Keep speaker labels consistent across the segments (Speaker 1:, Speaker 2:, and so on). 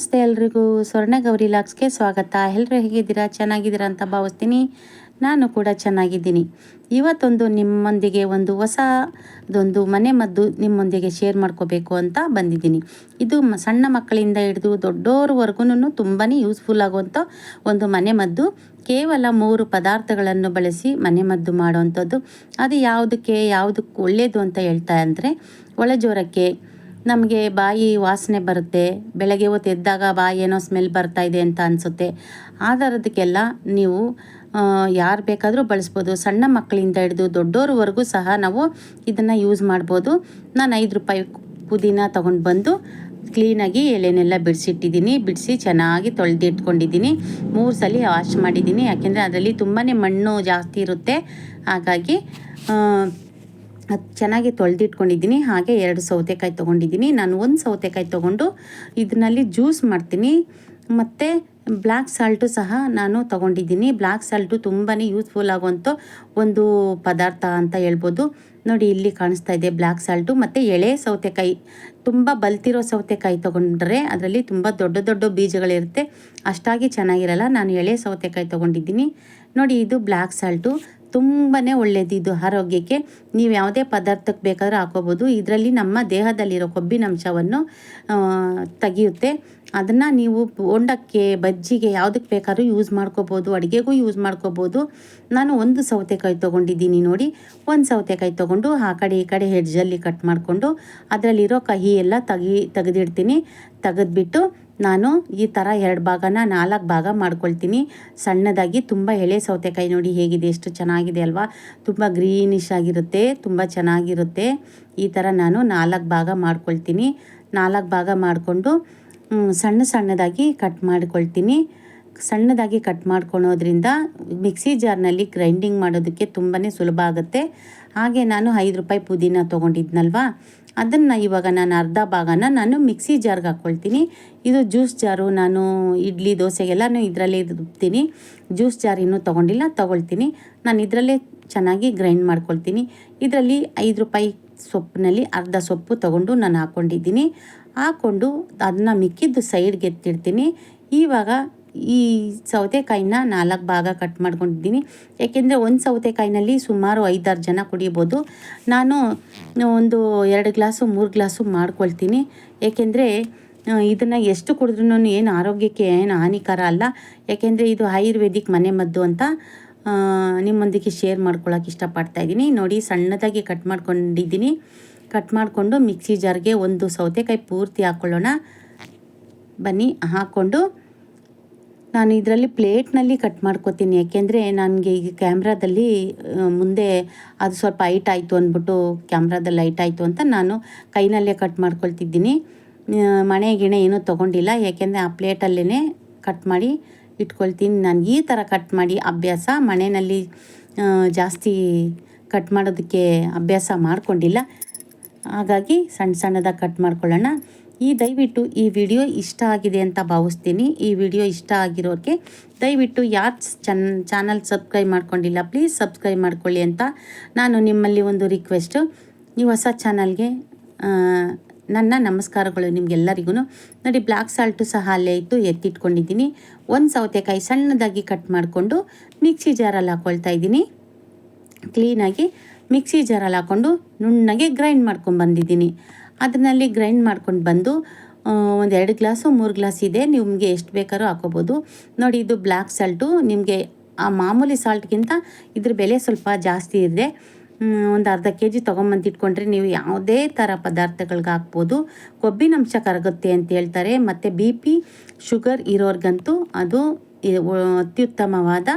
Speaker 1: ನಮಸ್ತೆ ಎಲ್ರಿಗೂ. ಸ್ವರ್ಣ ಗೌರಿ ಸ್ವಾಗತ. ಎಲ್ಲರೂ ಹೇಗಿದ್ದೀರಾ? ಚೆನ್ನಾಗಿದ್ದೀರಾ ಅಂತ ಭಾವಿಸ್ತೀನಿ. ನಾನು ಕೂಡ ಚೆನ್ನಾಗಿದ್ದೀನಿ. ಇವತ್ತೊಂದು ನಿಮ್ಮೊಂದಿಗೆ ಒಂದು ಹೊಸದೊಂದು ಮನೆ ಮದ್ದು ನಿಮ್ಮೊಂದಿಗೆ ಶೇರ್ ಮಾಡ್ಕೋಬೇಕು ಅಂತ ಬಂದಿದ್ದೀನಿ. ಇದು ಸಣ್ಣ ಮಕ್ಕಳಿಂದ ಹಿಡಿದು ದೊಡ್ಡೋರ್ವರೆಗೂ ತುಂಬಾ ಯೂಸ್ಫುಲ್ ಆಗುವಂಥ ಒಂದು ಮನೆ ಮದ್ದು. ಕೇವಲ ಮೂರು ಪದಾರ್ಥಗಳನ್ನು ಬಳಸಿ ಮನೆ ಮದ್ದು ಮಾಡುವಂಥದ್ದು. ಅದು ಯಾವುದಕ್ಕೆ ಯಾವುದಕ್ಕೆ ಒಳ್ಳೆಯದು ಅಂತ ಹೇಳ್ತಾ ಅಂದರೆ, ಒಳಜೋರಕ್ಕೆ ನಮಗೆ ಬಾಯಿ ವಾಸನೆ ಬರುತ್ತೆ, ಬೆಳಗ್ಗೆ ಹೊತ್ತು ಎದ್ದಾಗ ಬಾಯಿ ಏನೋ ಸ್ಮೆಲ್ ಬರ್ತಾ ಇದೆ ಅಂತ ಅನಿಸುತ್ತೆ. ಆ ಥರದಕ್ಕೆಲ್ಲ ನೀವು ಯಾರು ಬೇಕಾದರೂ ಬಳಸ್ಬೋದು. ಸಣ್ಣ ಮಕ್ಕಳಿಂದ ಹಿಡಿದು ದೊಡ್ಡೋರವರೆಗೂ ಸಹ ನಾವು ಇದನ್ನು ಯೂಸ್ ಮಾಡ್ಬೋದು. ನಾನು ಐದು ರೂಪಾಯಿ ಪುದೀನ ತೊಗೊಂಡು ಬಂದು ಕ್ಲೀನಾಗಿ ಎಲೆನೆಲ್ಲ ಬಿಡಿಸಿಟ್ಟಿದ್ದೀನಿ. ಬಿಡಿಸಿ ಚೆನ್ನಾಗಿ ತೊಳೆದಿಟ್ಕೊಂಡಿದ್ದೀನಿ ಮೂರು ಸಲ ವಾಶ್ ಮಾಡಿದ್ದೀನಿ. ಯಾಕೆಂದರೆ ಅದರಲ್ಲಿ ತುಂಬಾ ಮಣ್ಣು ಜಾಸ್ತಿ ಇರುತ್ತೆ. ಹಾಗಾಗಿ ಅದು ಚೆನ್ನಾಗಿ ತೊಳೆದಿಟ್ಕೊಂಡಿದ್ದೀನಿ. ಹಾಗೆ ಎರಡು ಸೌತೆಕಾಯಿ ತೊಗೊಂಡಿದ್ದೀನಿ. ನಾನು ಒಂದು ಸೌತೆಕಾಯಿ ತೊಗೊಂಡು ಇದರಲ್ಲಿ ಜ್ಯೂಸ್ ಮಾಡ್ತೀನಿ. ಮತ್ತು ಬ್ಲ್ಯಾಕ್ ಸಾಲ್ಟು ಸಹ ನಾನು ತೊಗೊಂಡಿದ್ದೀನಿ. ಬ್ಲ್ಯಾಕ್ ಸಾಲ್ಟು ತುಂಬಾ ಯೂಸ್ಫುಲ್ ಆಗುವಂಥ ಒಂದು ಪದಾರ್ಥ ಅಂತ ಹೇಳ್ಬೋದು. ನೋಡಿ, ಇಲ್ಲಿ ಕಾಣಿಸ್ತಾ ಇದೆ ಬ್ಲ್ಯಾಕ್ ಸಾಲ್ಟು. ಮತ್ತು ಎಳೆ ಸೌತೆಕಾಯಿ. ತುಂಬ ಬಲ್ತಿರೋ ಸೌತೆಕಾಯಿ ತೊಗೊಂಡ್ರೆ ಅದರಲ್ಲಿ ತುಂಬ ದೊಡ್ಡ ದೊಡ್ಡ ಬೀಜಗಳಿರುತ್ತೆ. ಅಷ್ಟಾಗಿ ಚೆನ್ನಾಗಿರಲ್ಲ. ನಾನು ಎಳೆ ಸೌತೆಕಾಯಿ ತೊಗೊಂಡಿದ್ದೀನಿ. ನೋಡಿ, ಇದು ಬ್ಲ್ಯಾಕ್ ಸಾಲ್ಟು. ತುಂಬಾ ಒಳ್ಳೆಯದು ಇದು ಆರೋಗ್ಯಕ್ಕೆ. ನೀವು ಯಾವುದೇ ಪದಾರ್ಥಕ್ಕೆ ಬೇಕಾದರೂ ಹಾಕೋಬೋದು ಇದರಲ್ಲಿ ನಮ್ಮ ದೇಹದಲ್ಲಿರೋ ಕೊಬ್ಬಿನಂಶವನ್ನು ತೆಗೆಯುತ್ತೆ. ಅದನ್ನು ನೀವು ಹೊಂಡಕ್ಕೆ ಬಜ್ಜಿಗೆ ಯಾವುದಕ್ಕೆ ಬೇಕಾದ್ರೂ ಯೂಸ್ ಮಾಡ್ಕೋಬೋದು. ಅಡುಗೆಗೂ ಯೂಸ್ ಮಾಡ್ಕೋಬೋದು. ನಾನು ಒಂದು ಸೌತೆಕಾಯಿ ತೊಗೊಂಡಿದ್ದೀನಿ ನೋಡಿ. ಒಂದು ಸೌತೆಕಾಯಿ ತೊಗೊಂಡು ಆ ಕಡೆ ಈ ಕಡೆ ಹೆಡ್ಜಲ್ಲಿ ಕಟ್ ಮಾಡಿಕೊಂಡು, ಅದರಲ್ಲಿರೋ ಕಹಿ ಎಲ್ಲ ತೆಗಿ, ತೆಗೆದಿಡ್ತೀನಿ. ತೆಗೆದ್ಬಿಟ್ಟು ನಾನು ಈ ಥರ ಎರಡು ಭಾಗನ ನಾಲ್ಕು ಭಾಗ ಮಾಡ್ಕೊಳ್ತೀನಿ. ಸಣ್ಣದಾಗಿ ತುಂಬ ಎಳೆ ಸೌತೆಕಾಯಿ ನೋಡಿ ಹೇಗಿದೆ, ಎಷ್ಟು ಚೆನ್ನಾಗಿದೆ ಅಲ್ವಾ? ತುಂಬ ಗ್ರೀನಿಶ್ ಆಗಿರುತ್ತೆ, ತುಂಬ ಚೆನ್ನಾಗಿರುತ್ತೆ. ಈ ಥರ ನಾನು ನಾಲ್ಕು ಭಾಗ ಮಾಡ್ಕೊಳ್ತೀನಿ. ನಾಲ್ಕು ಭಾಗ ಮಾಡಿಕೊಂಡು ಸಣ್ಣ ಸಣ್ಣದಾಗಿ ಕಟ್ ಮಾಡ್ಕೊಳ್ತೀನಿ. ಸಣ್ಣದಾಗಿ ಕಟ್ ಮಾಡ್ಕೊಳೋದ್ರಿಂದ ಮಿಕ್ಸಿ ಜಾರ್ನಲ್ಲಿ ಗ್ರೈಂಡಿಂಗ್ ಮಾಡೋದಕ್ಕೆ ತುಂಬಾ ಸುಲಭ ಆಗುತ್ತೆ. ಹಾಗೆ ನಾನು ಐದು ರೂಪಾಯಿ ಪುದೀನ ತೊಗೊಂಡಿದ್ನಲ್ವಾ? ಅದನ್ನು ಇವಾಗ ನಾನು ಅರ್ಧ ಭಾಗನ ನಾನು ಮಿಕ್ಸಿ ಜಾರ್ಗೆ ಹಾಕ್ಕೊಳ್ತೀನಿ ಇದು ಜ್ಯೂಸ್ ಜಾರು ನಾನು ಇಡ್ಲಿ ದೋಸೆಗೆಲ್ಲನೂ ಇದರಲ್ಲೇ ರುಬ್ತೀನಿ. ಜ್ಯೂಸ್ ಜಾರ್ ಇನ್ನೂ ತೊಗೊಂಡಿಲ್ಲ, ತೊಗೊಳ್ತೀನಿ. ನಾನು ಇದರಲ್ಲೇ ಚೆನ್ನಾಗಿ ಗ್ರೈಂಡ್ ಮಾಡ್ಕೊಳ್ತೀನಿ. ಇದರಲ್ಲಿ ಐದು ರೂಪಾಯಿ ಸೊಪ್ಪಿನಲ್ಲಿ ಅರ್ಧ ಸೊಪ್ಪು ತೊಗೊಂಡು ನಾನು ಹಾಕ್ಕೊಂಡಿದ್ದೀನಿ ಹಾಕ್ಕೊಂಡು ಅದನ್ನ ಮಿಕ್ಕಿದ್ದು ಸೈಡ್ಗೆ ಎತ್ತಿಡ್ತೀನಿ. ಇವಾಗ ಈ ಸೌತೆಕಾಯಿನ ನಾಲ್ಕು ಭಾಗ ಕಟ್ ಮಾಡ್ಕೊಂಡಿದ್ದೀನಿ. ಯಾಕೆಂದರೆ ಒಂದು ಸೌತೆಕಾಯಿನಲ್ಲಿ ಸುಮಾರು ಐದಾರು ಜನ ಕುಡಿಬೋದು. ನಾನು ಒಂದು ಎರಡು ಗ್ಲಾಸು, ಮೂರು ಗ್ಲಾಸು ಮಾಡ್ಕೊಳ್ತೀನಿ. ಏಕೆಂದರೆ ಇದನ್ನು ಎಷ್ಟು ಕುಡಿದ್ರೂ ಏನು ಆರೋಗ್ಯಕ್ಕೆ ಏನು ಹಾನಿಕರ ಅಲ್ಲ. ಯಾಕೆಂದರೆ ಇದು ಆಯುರ್ವೇದಿಕ್ ಮನೆ ಮದ್ದು ಅಂತ ನಿಮ್ಮೊಂದಿಗೆ ಶೇರ್ ಮಾಡ್ಕೊಳ್ಳೋಕೆ ಇಷ್ಟಪಡ್ತಾ ಇದ್ದೀನಿ. ನೋಡಿ, ಸಣ್ಣದಾಗಿ ಕಟ್ ಮಾಡ್ಕೊಂಡಿದ್ದೀನಿ. ಕಟ್ ಮಾಡಿಕೊಂಡು ಮಿಕ್ಸಿ ಜಾರ್ಗೆ ಒಂದು ಸೌತೆಕಾಯಿ ಪೂರ್ತಿ ಹಾಕ್ಕೊಳ್ಳೋಣ ಬನ್ನಿ, ಹಾಕ್ಕೊಂಡು ನಾನು ಇದರಲ್ಲಿ ಪ್ಲೇಟ್ನಲ್ಲಿ ಕಟ್ ಮಾಡ್ಕೋತೀನಿ, ಯಾಕೆಂದರೆ ನನಗೆ ಈಗ ಕ್ಯಾಮ್ರಾದಲ್ಲಿ ಮುಂದೆ ಅದು ಸ್ವಲ್ಪ ಹೈಟ್ ಆಯಿತು ಅಂದ್ಬಿಟ್ಟು ಕ್ಯಾಮ್ರಾದಲ್ಲಿ ಲೈಟ್ ಆಯಿತು ಅಂತ ನಾನು ಕೈನಲ್ಲೇ ಕಟ್ ಮಾಡ್ಕೊಳ್ತಿದ್ದೀನಿ. ಮಣೆ ಗಿಣೆ ಏನೂ ತೊಗೊಂಡಿಲ್ಲ, ಯಾಕೆಂದರೆ ಆ ಪ್ಲೇಟಲ್ಲೇ ಕಟ್ ಮಾಡಿ ಇಟ್ಕೊಳ್ತೀನಿ. ನಾನು ಈ ಥರ ಕಟ್ ಮಾಡಿ ಅಭ್ಯಾಸ ಮನೆಯಲ್ಲಿ ಜಾಸ್ತಿ ಕಟ್ ಮಾಡೋದಕ್ಕೆ ಅಭ್ಯಾಸ ಮಾಡಿಕೊಂಡಿಲ್ಲ. ಹಾಗಾಗಿ ಸಣ್ಣ ಸಣ್ಣದಾಗಿ ಕಟ್ ಮಾಡ್ಕೊಳ್ಳೋಣ. ಈ ದಯವಿಟ್ಟು ಈ ವಿಡಿಯೋ ಇಷ್ಟ ಆಗಿದೆ ಅಂತ ಭಾವಿಸ್ತೀನಿ. ಈ ವಿಡಿಯೋ ಇಷ್ಟ ಆಗಿರೋರಿಗೆ ದಯವಿಟ್ಟು ಯಾರು ಚನ್, ಚಾನಲ್ ಸಬ್ಸ್ಕ್ರೈಬ್ ಮಾಡ್ಕೊಂಡಿಲ್ಲ, ಪ್ಲೀಸ್ ಸಬ್ಸ್ಕ್ರೈಬ್ ಮಾಡ್ಕೊಳ್ಳಿ ಅಂತ ನಾನು ನಿಮ್ಮಲ್ಲಿ ಒಂದು ರಿಕ್ವೆಸ್ಟು. ಈ ಹೊಸ ಚಾನಲ್ಗೆ ನನ್ನ ನಮಸ್ಕಾರಗಳು ನಿಮಗೆಲ್ಲರಿಗೂ ನೋಡಿ ಬ್ಲ್ಯಾಕ್ ಸಾಲ್ಟು ಸಹ ಅಲ್ಲೇ ಇತ್ತು ಎತ್ತಿಟ್ಕೊಂಡಿದ್ದೀನಿ. ಒಂದು ಸೌತೆಕಾಯಿ ಸಣ್ಣದಾಗಿ ಕಟ್ ಮಾಡಿಕೊಂಡು ಮಿಕ್ಸಿ ಜಾರಲ್ಲಿ ಹಾಕ್ಕೊಳ್ತಾ ಇದ್ದೀನಿ. ಕ್ಲೀನಾಗಿ ಮಿಕ್ಸಿ ಜಾರಲ್ಲಿ ಹಾಕ್ಕೊಂಡು ನುಣ್ಣಗೆ ಗ್ರೈಂಡ್ ಮಾಡ್ಕೊಂಡು ಬಂದಿದ್ದೀನಿ. ಅದರಲ್ಲಿ ಗ್ರೈಂಡ್ ಮಾಡ್ಕೊಂಡು ಬಂದು ಒಂದು ಎರಡು ಗ್ಲಾಸು, ಮೂರು ಗ್ಲಾಸ್ ಇದೆ, ನಿಮಗೆ ಎಷ್ಟು ಬೇಕಾದ್ರೂ ಹಾಕೋಬೋದು ನೋಡಿ, ಇದು ಬ್ಲ್ಯಾಕ್ ಸಾಲ್ಟು, ನಿಮಗೆ ಆ ಮಾಮೂಲಿ ಸಾಲ್ಟ್ಗಿಂತ ಇದ್ರ ಬೆಲೆ ಸ್ವಲ್ಪ ಜಾಸ್ತಿ ಇದೆ. ಒಂದು ಅರ್ಧ ಕೆ ಜಿ ತೊಗೊಂಬಂದು ಇಟ್ಕೊಂಡ್ರೆ ನೀವು ಯಾವುದೇ ಥರ ಪದಾರ್ಥಗಳ್ಗೆ ಹಾಕ್ಬೋದು. ಕೊಬ್ಬಿನಂಶ ಕರಗುತ್ತೆ ಅಂತ ಹೇಳ್ತಾರೆ, ಮತ್ತು ಬಿ ಪಿ ಶುಗರ್ ಇರೋರ್ಗಂತೂ ಅದು ಅತ್ಯುತ್ತಮವಾದ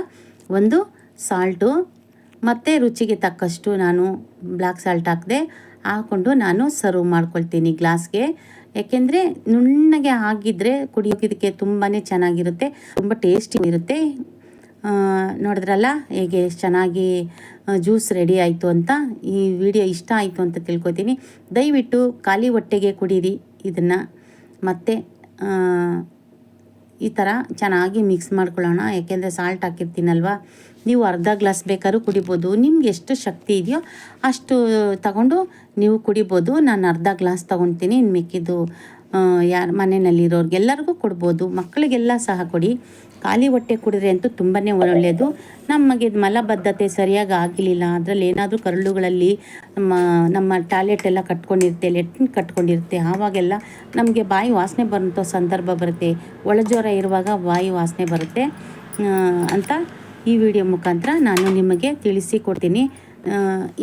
Speaker 1: ಒಂದು ಸಾಲ್ಟು. ಮತ್ತು ರುಚಿಗೆ ತಕ್ಕಷ್ಟು ನಾನು ಬ್ಲ್ಯಾಕ್ ಸಾಲ್ಟ್ ಹಾಕಿದೆ ಹಾಕ್ಕೊಂಡು ನಾನು ಸರ್ವ್ ಮಾಡ್ಕೊಳ್ತೀನಿ ಗ್ಲಾಸ್ಗೆ ಯಾಕೆಂದರೆ ನುಣ್ಣಗೆ ಆಗಿದ್ದರೆ ಕುಡಿಯೋದಕ್ಕೆ ತುಂಬಾ ಚೆನ್ನಾಗಿರುತ್ತೆ, ತುಂಬ ಟೇಸ್ಟಿ ಇರುತ್ತೆ. ನೋಡಿದ್ರಲ್ಲ ಹೇಗೆ ಚೆನ್ನಾಗಿ ಜ್ಯೂಸ್ ರೆಡಿ ಆಯಿತು ಅಂತ? ಈ ವಿಡಿಯೋ ಇಷ್ಟ ಆಯಿತು ಅಂತ ತಿಳ್ಕೊತೀನಿ. ದಯವಿಟ್ಟು ಖಾಲಿ ಹೊಟ್ಟೆಗೆ ಕುಡೀರಿ ಇದನ್ನು. ಮತ್ತು ಈ ಥರ ಚೆನ್ನಾಗಿ ಮಿಕ್ಸ್ ಮಾಡ್ಕೊಳ್ಳೋಣ. ಯಾಕೆಂದರೆ ಸಾಲ್ಟ್ ಹಾಕಿರ್ತೀನಲ್ವ? ನೀವು ಅರ್ಧ ಗ್ಲಾಸ್ ಬೇಕಾದ್ರೂ ಕುಡಿಬೋದು. ನಿಮ್ಗೆ ಎಷ್ಟು ಶಕ್ತಿ ಇದೆಯೋ ಅಷ್ಟು ತಗೊಂಡು ನೀವು ಕುಡಿಬೋದು. ನಾನು ಅರ್ಧ ಗ್ಲಾಸ್ ತೊಗೊಳ್ತೀನಿ ಇನ್ನು ಮಿಕ್ಕಿದ್ದು ಯಾರ ಮನೆಯಲ್ಲಿರೋರ್ಗೆಲ್ಲರಿಗೂ ಕೊಡ್ಬೋದು. ಮಕ್ಕಳಿಗೆಲ್ಲ ಸಹ ಕೊಡಿ. ಖಾಲಿ ಹೊಟ್ಟೆ ಕುಡಿದ್ರೆ ಅಂತೂ ತುಂಬಾ ಒಳ್ಳೆಯದು ನಮಗೆ ಮಲಬದ್ಧತೆ ಸರಿಯಾಗಿ ಆಗಲಿಲ್ಲ ಅದರಲ್ಲಿ ಏನಾದರೂ ಕರುಳುಗಳಲ್ಲಿ ನಮ್ಮ ನಮ್ಮ ಟಾಯ್ಲೆಟ್ ಎಲ್ಲ ಕಟ್ಕೊಂಡಿರುತ್ತೆ ಲೆಟ್ಟಿನ ಕಟ್ಕೊಂಡಿರುತ್ತೆ. ಆವಾಗೆಲ್ಲ ನಮಗೆ ಬಾಯಿ ವಾಸನೆ ಬರೋಂಥ ಸಂದರ್ಭ ಬರುತ್ತೆ. ಒಳಜ್ವರ ಇರುವಾಗ ಬಾಯಿ ವಾಸನೆ ಬರುತ್ತೆ. ಅಂತ ಈ ವಿಡಿಯೋ ಮುಖಾಂತರ ನಾನು ನಿಮಗೆ ತಿಳಿಸಿ ಕೊಡ್ತೀನಿ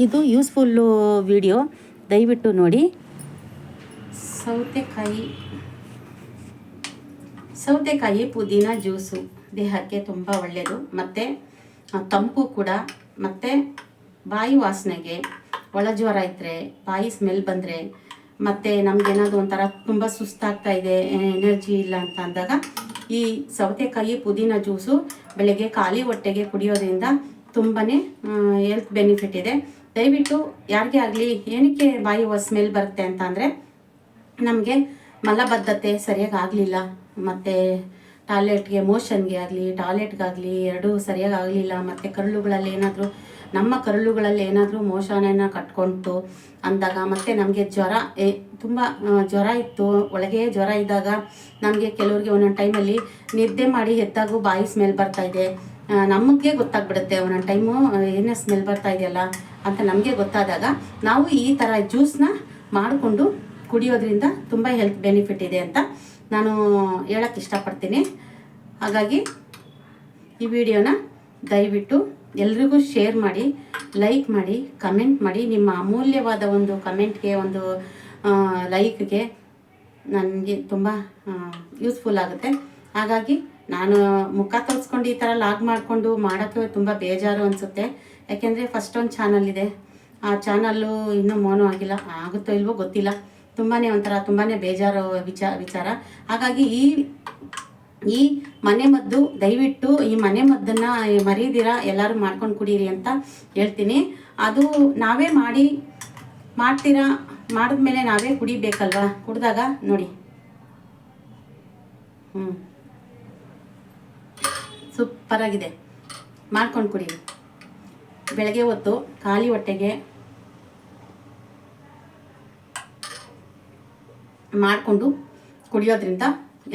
Speaker 1: ಇದು ಯೂಸ್ಫುಲ್ಲು ವಿಡಿಯೋ. ದಯವಿಟ್ಟು ನೋಡಿ. ಸೌತೆಕಾಯಿ ಸೌತೆಕಾಯಿ ಪುದೀನ ಜ್ಯೂಸು. ದೇಹಕ್ಕೆ ತುಂಬ ಒಳ್ಳೆಯದು ಮತ್ತು ತಂಪು ಕೂಡ. ಮತ್ತು, ಬಾಯಿ ವಾಸನೆಗೆ ಒಳಜ್ವರ ಇದ್ದರೆ ಬಾಯಿ ಸ್ಮೆಲ್ ಬಂದರೆ, ಮತ್ತು ನಮಗೇನಾದ್ರು ಒಂಥರ ತುಂಬ ಸುಸ್ತಾಗ್ತಾ ಇದೆ ಎನರ್ಜಿ ಇಲ್ಲ ಅಂತ ಅಂದಾಗ, ಈ ಸೌತೆಕಾಯಿ ಪುದೀನ ಜ್ಯೂಸು ಬೆಳಗ್ಗೆ ಖಾಲಿ ಹೊಟ್ಟೆಗೆ ಕುಡಿಯೋದ್ರಿಂದ ತುಂಬಾ ಹೆಲ್ತ್ ಬೆನಿಫಿಟ್ ಇದೆ. ದಯವಿಟ್ಟು ಯಾರಿಗೆ ಆಗಲಿ ಏನಕ್ಕೆ ಬಾಯಿ ಸ್ಮೆಲ್ ಬರುತ್ತೆ ಅಂತ ಅಂದರೆ, ನಮಗೆ ಮಲಬದ್ಧತೆ ಸರಿಯಾಗಿ ಆಗಲಿಲ್ಲ. ಮತ್ತು ಟಾಯ್ಲೆಟ್ಗೆ ಮೋಷನ್ಗೆ ಆಗಲಿ, ಟಾಯ್ಲೆಟ್ಗಾಗಲಿ ಎರಡೂ ಸರಿಯಾಗಿ ಆಗಲಿಲ್ಲ, ಮತ್ತು ಕರುಳುಗಳಲ್ಲಿ ಏನಾದರೂ, ನಮ್ಮ ಕರುಳುಗಳಲ್ಲಿ ಏನಾದರೂ ಮೋಷನ ಕಟ್ಕೊಂತು ಅಂದಾಗ ಮತ್ತು ನಮಗೆ ಜ್ವರ, ಏ, ತುಂಬ ಜ್ವರ ಇತ್ತು. ಒಳಗೆ ಜ್ವರ ಇದ್ದಾಗ ನಮಗೆ ಕೆಲವ್ರಿಗೆ ಒಂದೊಂದು ಟೈಮಲ್ಲಿ ನಿದ್ದೆ ಮಾಡಿ ಎದ್ದಾಗೂ ಬಾಯಿ ಸ್ಮೆಲ್ ಬರ್ತಾ ಇದೆ. ನಮಗೆ ಗೊತ್ತಾಗ್ಬಿಡುತ್ತೆ ಒಂದೊಂದು ಟೈಮು ಏನೇ ಸ್ಮೆಲ್ ಬರ್ತಾ ಇದೆಯಲ್ಲ ಅಂತ ನಮಗೆ ಗೊತ್ತಾದಾಗ ನಾವು ಈ ಥರ ಜ್ಯೂಸ್ನ ಮಾಡಿಕೊಂಡು ಕುಡಿಯೋದ್ರಿಂದ ತುಂಬ ಹೆಲ್ತ್ ಬೆನಿಫಿಟ್ ಇದೆ ಅಂತ ನಾನು ಹೇಳಕ್ಕೆ ಇಷ್ಟಪಡ್ತೀನಿ. ಹಾಗಾಗಿ ಈ ವಿಡಿಯೋನ ದಯವಿಟ್ಟು ಎಲ್ರಿಗೂ ಶೇರ್ ಮಾಡಿ, ಲೈಕ್ ಮಾಡಿ, ಕಮೆಂಟ್ ಮಾಡಿ. ನಿಮ್ಮ ಅಮೂಲ್ಯವಾದ ಒಂದು ಕಮೆಂಟ್ಗೆ, ಒಂದು ಲೈಕ್ಗೆ ನನಗೆ ತುಂಬ ಯೂಸ್ಫುಲ್ ಆಗುತ್ತೆ. ಹಾಗಾಗಿ ನಾನು ಮುಖ ತೋರಿಸ್ಕೊಂಡು ಈ ಥರ ಲಾಗ್ ಮಾಡಿಕೊಂಡು ಮಾಡೋಕ್ಕೆ ತುಂಬ ಬೇಜಾರು ಅನಿಸುತ್ತೆ. ಯಾಕೆಂದರೆ ಫಸ್ಟ್ ಒಂದು ಚಾನಲ್ ಇದೆ. ಆ ಚಾನಲ್ಲು ಇನ್ನೂ ಮೋನೋ ಆಗಿಲ್ಲ. ಆಗುತ್ತೋ ಇಲ್ವೋ ಗೊತ್ತಿಲ್ಲ. ತುಂಬಾ ಒಂಥರ ತುಂಬಾ ಬೇಜಾರು ವಿಚಾರ ವಿಚಾರ. ಹಾಗಾಗಿ ಈ ಈ ಮನೆ ಮದ್ದು, ದಯವಿಟ್ಟು ಈ ಮನೆ ಮದ್ದನ್ನ ಮರೀದಿರ, ಎಲ್ಲರೂ ಮಾಡ್ಕೊಂಡು ಕುಡೀರಿ ಅಂತ ಹೇಳ್ತೀನಿ. ಅದು ನಾವೇ ಮಾಡಿ, ಮಾಡ್ತೀರಾ? ಮಾಡಿದ್ಮೇಲೆ ನಾವೇ ಕುಡಿಬೇಕಲ್ವಾ? ಕುಡಿದಾಗ ನೋಡಿ. ಹ್ಞೂ ಸೂಪರಾಗಿದೆ. ಮಾಡ್ಕೊಂಡು ಕುಡೀರಿ. ಬೆಳಗ್ಗೆ ಹೊತ್ತು ಖಾಲಿ ಹೊಟ್ಟೆಗೆ ಮಾಡಿಕೊಂಡು ಕುಡಿಯೋದ್ರಿಂದ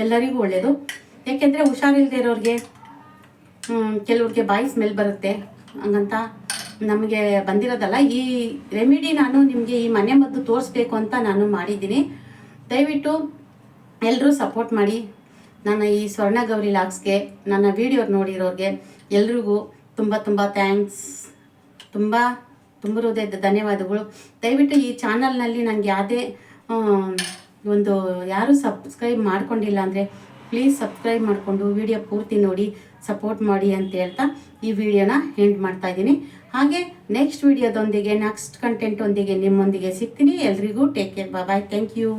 Speaker 1: ಎಲ್ಲರಿಗೂ ಒಳ್ಳೆಯದು ಏಕೆಂದರೆ ಹುಷಾರಿಲ್ಲದೆ ಇರೋರಿಗೆ ಕೆಲವ್ರಿಗೆ ಬಾಯಿ ಸ್ಮೆಲ್ ಬರುತ್ತೆ. ಹಂಗಂತ ನಮಗೆ ಬಂದಿರೋದಲ್ಲ. ಈ ರೆಮಿಡಿ ನಾನು ನಿಮಗೆ ಈ ಮನೆ ಮದ್ದು ತೋರಿಸ್ಬೇಕು ಅಂತ ನಾನು ಮಾಡಿದ್ದೀನಿ. ದಯವಿಟ್ಟು ಎಲ್ಲರೂ ಸಪೋರ್ಟ್ ಮಾಡಿ. ನನ್ನ ಈ ಸ್ವರ್ಣ ಗೌರಿ ಲಾಕ್ಸ್ಗೆ ನನ್ನ ವಿಡಿಯೋ ನೋಡಿರೋರಿಗೆ ಎಲ್ರಿಗೂ ತುಂಬ ತುಂಬ ಥ್ಯಾಂಕ್ಸ್ ತುಂಬ ತುಂಬ ಧನ್ಯವಾದಗಳು. ದಯವಿಟ್ಟು ಈ ಚಾನಲ್ನಲ್ಲಿ ನನಗೆ ಯಾವುದೇ ಒಂದು ಯಾರು ಸಬ್ಸ್ಕ್ರೈಬ್ ಮಾಡ್ಕೊಂಡಿಲ್ಲ ಅಂದರೆ ಪ್ಲೀಸ್ ಸಬ್ಸ್ಕ್ರೈಬ್ ಮಾಡಿಕೊಂಡು ವಿಡಿಯೋ ಪೂರ್ತಿ ನೋಡಿ ಸಪೋರ್ಟ್ ಮಾಡಿ ಅಂತ ಹೇಳ್ತಾ ಈ ವಿಡಿಯೋನ ಎಂಡ್ ಮಾಡ್ತಾ ಇದ್ದೀನಿ. ಹಾಗೆ ನೆಕ್ಸ್ಟ್ ವಿಡಿಯೋದೊಂದಿಗೆ ನೆಕ್ಸ್ಟ್ ಕಂಟೆಂಟ್ ಒಂದಿಗೆ ನಿಮ್ಮೊಂದಿಗೆ ಸಿಗ್ತೀನಿ. ಎಲ್ರಿಗೂ take care bye thank you